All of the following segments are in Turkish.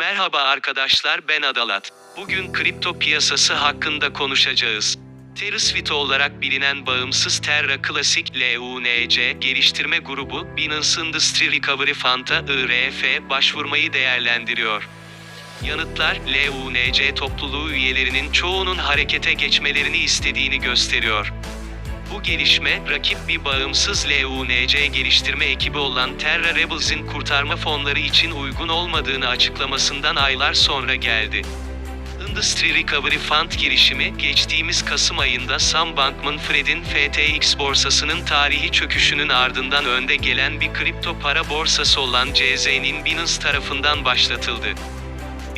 Merhaba arkadaşlar ben Adalat. Bugün kripto piyasası hakkında konuşacağız. TerraSuite olarak bilinen bağımsız Terra Classic LUNC geliştirme grubu Binance Industry Recovery Fund'a IRF başvurmayı değerlendiriyor. Yanıtlar LUNC topluluğu üyelerinin çoğunun harekete geçmelerini istediğini gösteriyor. Bu gelişme, rakip bir bağımsız LUNC geliştirme ekibi olan Terra Rebels'in kurtarma fonları için uygun olmadığını açıklamasından aylar sonra geldi. Industry Recovery Fund girişimi, geçtiğimiz Kasım ayında Sam Bankman-Fried'in FTX borsasının tarihi çöküşünün ardından önde gelen bir kripto para borsası olan CZ'nin Binance tarafından başlatıldı.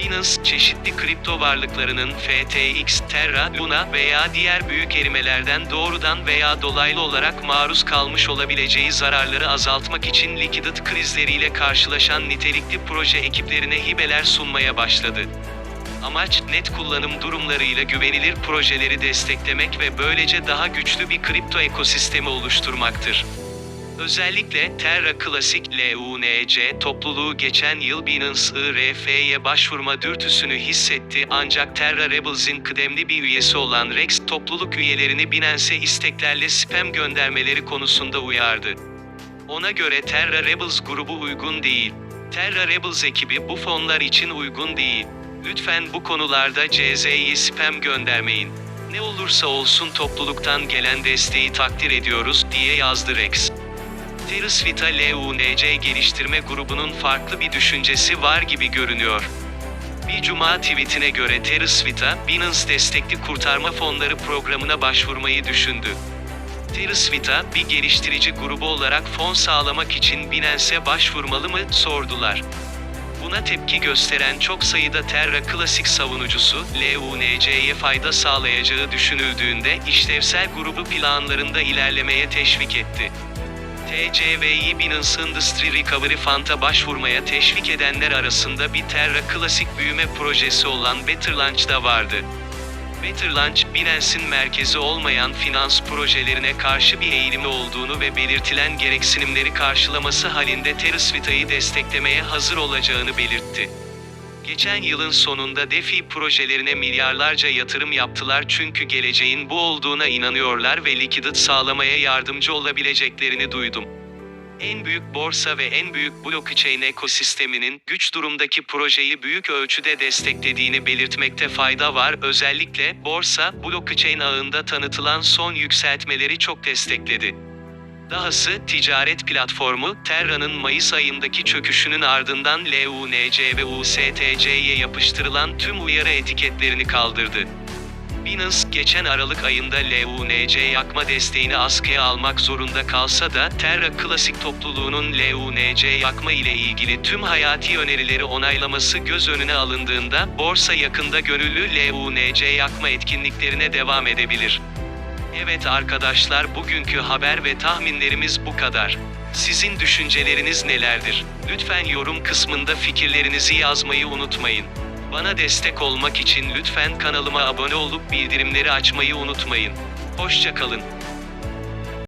Binance, çeşitli kripto varlıklarının FTX, Terra, Luna veya diğer büyük erimelerden doğrudan veya dolaylı olarak maruz kalmış olabileceği zararları azaltmak için likidit krizleriyle karşılaşan nitelikli proje ekiplerine hibeler sunmaya başladı. Amaç, net kullanım durumlarıyla güvenilir projeleri desteklemek ve böylece daha güçlü bir kripto ekosistemi oluşturmaktır. Özellikle Terra Classic LUNC topluluğu geçen yıl Binance IRF'ye başvurma dürtüsünü hissetti ancak Terra Rebels'in kıdemli bir üyesi olan Rex topluluk üyelerini Binance'e isteklerle spam göndermeleri konusunda uyardı. Ona göre Terra Rebels grubu uygun değil. Terra Rebels ekibi bu fonlar için uygun değil. Lütfen bu konularda CZ'ye spam göndermeyin. Ne olursa olsun topluluktan gelen desteği takdir ediyoruz diye yazdı Rex. TerraSuite LUNC geliştirme grubunun farklı bir düşüncesi var gibi görünüyor. Bir cuma tweetine göre TerraSuite, Binance destekli kurtarma fonları programına başvurmayı düşündü. TerraSuite, bir geliştirici grubu olarak fon sağlamak için Binance'e başvurmalı mı, sordular. Buna tepki gösteren çok sayıda Terra Classic savunucusu, LUNC'ye fayda sağlayacağı düşünüldüğünde işlevsel grubu planlarında ilerlemeye teşvik etti. TCV'yi Binance Industry Recovery Fund'a başvurmaya teşvik edenler arasında bir Terra Classic büyüme projesi olan Better Launch da vardı. Better Launch, Binance'in merkezi olmayan finans projelerine karşı bir eğilimi olduğunu ve belirtilen gereksinimleri karşılaması halinde TerraSuite'yi desteklemeye hazır olacağını belirtti. Geçen yılın sonunda DeFi projelerine milyarlarca yatırım yaptılar çünkü geleceğin bu olduğuna inanıyorlar ve likidit sağlamaya yardımcı olabileceklerini duydum. En büyük borsa ve en büyük blockchain ekosisteminin güç durumdaki projeyi büyük ölçüde desteklediğini belirtmekte fayda var. Özellikle borsa, blockchain ağında tanıtılan son yükseltmeleri çok destekledi. Dahası, ticaret platformu, Terra'nın Mayıs ayındaki çöküşünün ardından LUNC ve USTC'ye yapıştırılan tüm uyarı etiketlerini kaldırdı. Binance, geçen Aralık ayında LUNC yakma desteğini askıya almak zorunda kalsa da, Terra Classic topluluğunun LUNC yakma ile ilgili tüm hayati önerileri onaylaması göz önüne alındığında, borsa yakında gönüllü LUNC yakma etkinliklerine devam edebilir. Evet arkadaşlar bugünkü haber ve tahminlerimiz bu kadar. Sizin düşünceleriniz nelerdir? Lütfen yorum kısmında fikirlerinizi yazmayı unutmayın. Bana destek olmak için lütfen kanalıma abone olup bildirimleri açmayı unutmayın. Hoşçakalın.